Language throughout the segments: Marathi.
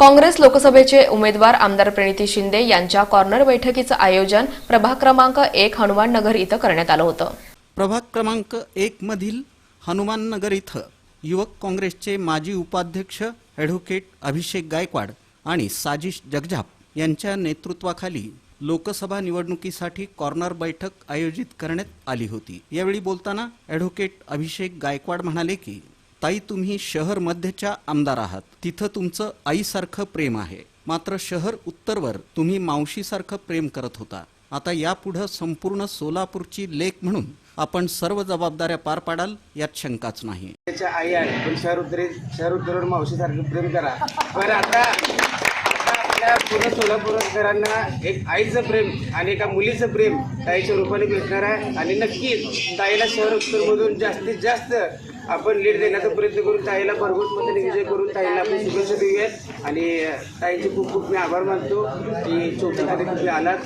काँग्रेस लोकसभेचे उमेदवार आमदार प्रणिती शिंदे यांच्या कॉर्नर बैठकीचं आयोजन प्रभाग क्रमांक एक हनुमान नगर इथं करण्यात आलं होतं. प्रभाग क्रमांक एक मधील हनुमाननगर इथं युवक काँग्रेसचे माजी उपाध्यक्ष ॲडव्होकेट अभिषेक गायकवाड आणि साजिश जगजाप यांच्या नेतृत्वाखाली लोकसभा निवडणुकीसाठी कॉर्नर बैठक आयोजित करण्यात आली होती. यावेळी बोलताना ॲडव्होकेट अभिषेक गायकवाड म्हणाले की ताई तुम्ही शहर मध्यच्या आमदार आहात. तिथं तुमचं आईसारखं प्रेम आहे. मात्र शहर उत्तरवर तुम्ही मावशीसारखं प्रेम करत होता. आता यापुढं संपूर्ण सोलापूरची लेख म्हणून आपण सर्व जबाबदाऱ्या पार पाडाल यात शंकाच नाही. त्याच्या आई आहे. पण शहर उत्तरे शहर उत्तरेवर मावशीसारखं प्रेम करा. पण आता आता आपल्या पूर्ण सोलापूरकरांना एक आईचं प्रेम आणि एका मुलीचं प्रेम ताईच्या रूपाने भेटणार आहे. आणि नक्कीच ताईला शहर उत्तरमधून जास्तीत जास्त आपण लीड देण्याचा प्रयत्न करून ताईला भरघोस मताने विजय करून ताईला आपण शुभेच्छा देऊयात. आणि ताईचे खूप खूप मी आभार मानतो की चौथ्या तुम्ही आलात.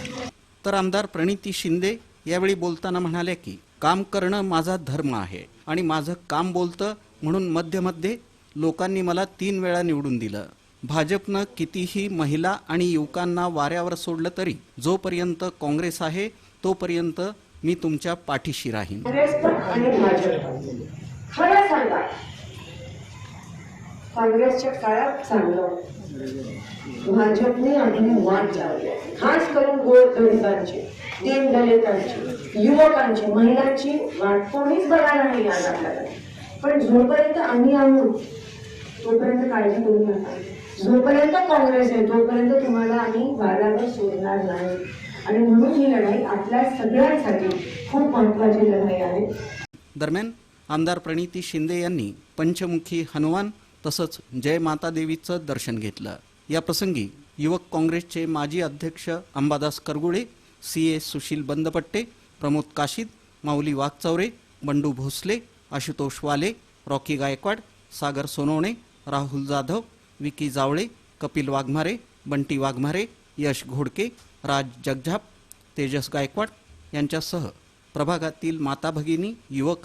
तर आमदार प्रणिती शिंदे यावेळी बोलताना म्हणाले की काम करणं माझा धर्म आहे आणि माझं काम बोलतं म्हणून मध्ये मध्ये लोकांनी मला तीन वेळा निवडून दिलं. भाजपनं कितीही महिला आणि युवकांना वाऱ्यावर सोडलं तरी जोपर्यंत काँग्रेस आहे तोपर्यंत मी तुमच्या पाठीशी राहीन. खरं सांगा काँग्रेसच्या काळात चांगलं भाजपने आम्ही वाट लावली. खास करून गोर गरिबांची तीन दलितांची युवकांची महिलांची वाट कोणीच बघायला नाही आज आपल्याला पण जोपर्यंत आम्ही आहोत तोपर्यंत काळजी करू नका जोपर्यंत काँग्रेस आहे तोपर्यंत तुम्हाला आम्ही वाऱ्यावर सोडणार नाही. आणि म्हणून ही लढाई आपल्या सगळ्यांसाठी खूप महत्वाची लढाई आहे. दरम्यान आमदार प्रणिती शिंदे यांनी पंचमुखी हनुमान तसंच जय माता देवीचं दर्शन घेतलं. या प्रसंगी युवक काँग्रेसचे माजी अध्यक्ष Ambadas Kargule C A Sushil Bandpatte Pramod Kashid Mauli Waghchaure Bandu Bhosale Ashutosh Wale Rocky Gaikwad Sagar Sonawane Rahul Jadhav Vicky Jawale Kapil Waghmare Bunty Waghmare Yash Ghodke Raj Jagzap Tejas Gaikwad यांच्यासह प्रभागातील माता भगिनी युवक